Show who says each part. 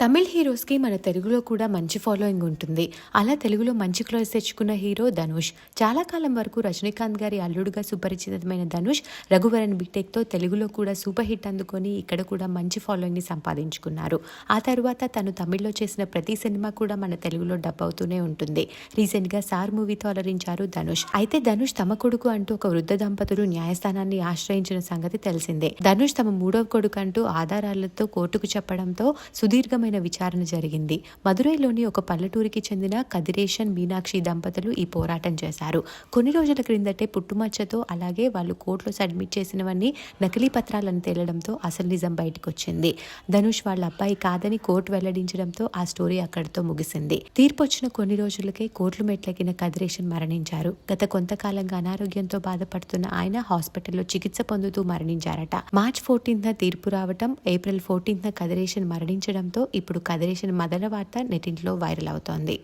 Speaker 1: తమిళ్ హీరోస్కి మన తెలుగులో కూడా మంచి ఫాలోయింగ్ ఉంటుంది. అలా తెలుగులో మంచి క్లోజ్ తెచ్చుకున్న హీరో ధనుష్. చాలా కాలం వరకు రజనీకాంత్ గారి అల్లుడుగా సుపరిచితమైన ధనుష్ రఘువరన్ బిటెక్తో తెలుగులో కూడా సూపర్ హిట్ అందుకొని ఇక్కడ కూడా మంచి ఫాలోయింగ్ని సంపాదించుకున్నారు. ఆ తర్వాత తను తమిళ్ళో చేసిన ప్రతి సినిమా కూడా మన తెలుగులో డబ్ అవుతూనే ఉంటుంది. రీసెంట్గా సార్ మూవీతో అలరించారు ధనుష్. అయితే ధనుష్ తమ కొడుకు అంటూ ఒక వృద్ధ దంపతులు న్యాయస్థానాన్ని ఆశ్రయించిన సంగతి తెలిసిందే. ధనుష్ తమ మూడవ కొడుకు అంటూ ఆధారాలతో కోర్టుకు చెప్పడంతో సుదీర్ఘమైన విచారణ జరిగింది. మదురైలోని ఒక పల్లెటూరికి చెందిన కదిరేషన్ మీనాక్షి దంపతులు ఈ పోరాటం చేశారు. కొన్ని రోజుల క్రిందటే పుట్టుమచ్చతో అలాగే వాళ్ళు కోర్టులో సబ్మిట్ చేసినవన్నీ నకిలీ పత్రాలను తేలడంతో అసలు నిజం బయటకు వచ్చింది ధనుష్ వాళ్ళ అబ్బాయి కాదని కోర్టు వెల్లడించడంతో ఆ స్టోరీ అక్కడితో ముగిసింది. తీర్పు వచ్చిన కొన్ని రోజులకే కోర్టులు మెట్లెక్కిన కదిరేషన్ మరణించారు. గత కొంతకాలంగా అనారోగ్యంతో బాధపడుతున్న ఆయన హాస్పిటల్లో చికిత్స పొందుతూ మరణించారట. మార్చ్ ఫోర్టీన్త్ తీర్పు రావటం ఏప్రిల్ ఫోర్టీన్త్ కదిరేషన్ మరణించడంతో ఇప్పుడు కదిరేసిన మదన వార్త నెటింట్లో వైరల్ అవుతోంది.